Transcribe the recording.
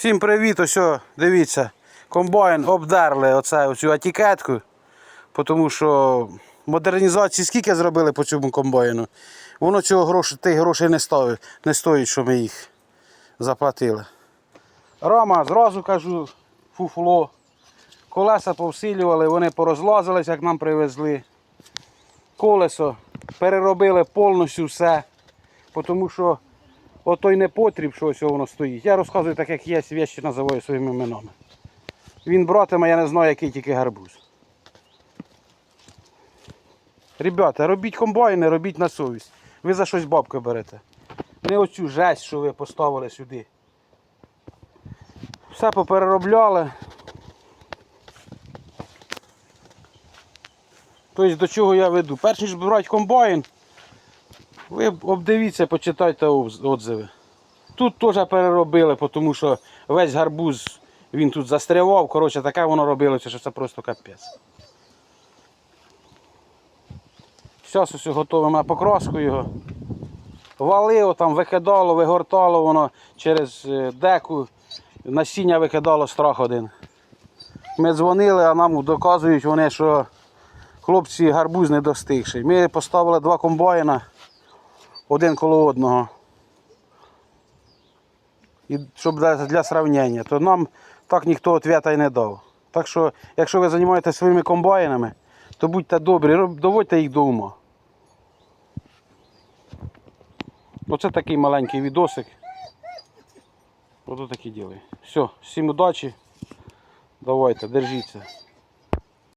Всім привіт, ось, дивіться, комбайн обдерли оце, оцю етикетку, тому що модернізації скільки зробили по цьому комбайну, воно цього гроші, тих грошей не стоїть, не стоїть, що ми їх заплатили. Рама, зразу кажу, фуфло. Колеса повсилювали, вони порозлазились, як нам привезли. Колесо переробили повністю все, тому що отой не потріб, що ось воно стоїть. Я розказую так, як є, вещі називаю своїми іменами. Він братиме, я не знаю, який тільки гарбуз. Ребята, робіть комбайни, робіть на совість. Ви за щось бабки берете. Не оцю жесть, що ви поставили сюди. Все попереробляли. Тобто до чого я веду? Перш ніж брати комбайн, ви обдивіться, почитайте отзиви. Тут теж переробили, тому що весь гарбуз він тут застрявав. Коротше, таке воно робилося, що це просто капець. Зараз ось готуємо на покраску його. Валило там, викидало, вигортало воно через е, деку. Насіння викидало страх один. Ми дзвонили, а нам доказують вони, що хлопці гарбуз не достигший. Ми поставили два комбайна, один коло одного. І щоб для, для то нам так ніхто відповіда й не дав. Так що, якщо ви займаєтеся своїми комбайнами, то будьте добрі, доводьте їх до ума. Оце такий маленький відосик. Ото такі діли. Все, всім удачі. Давайте, держіться.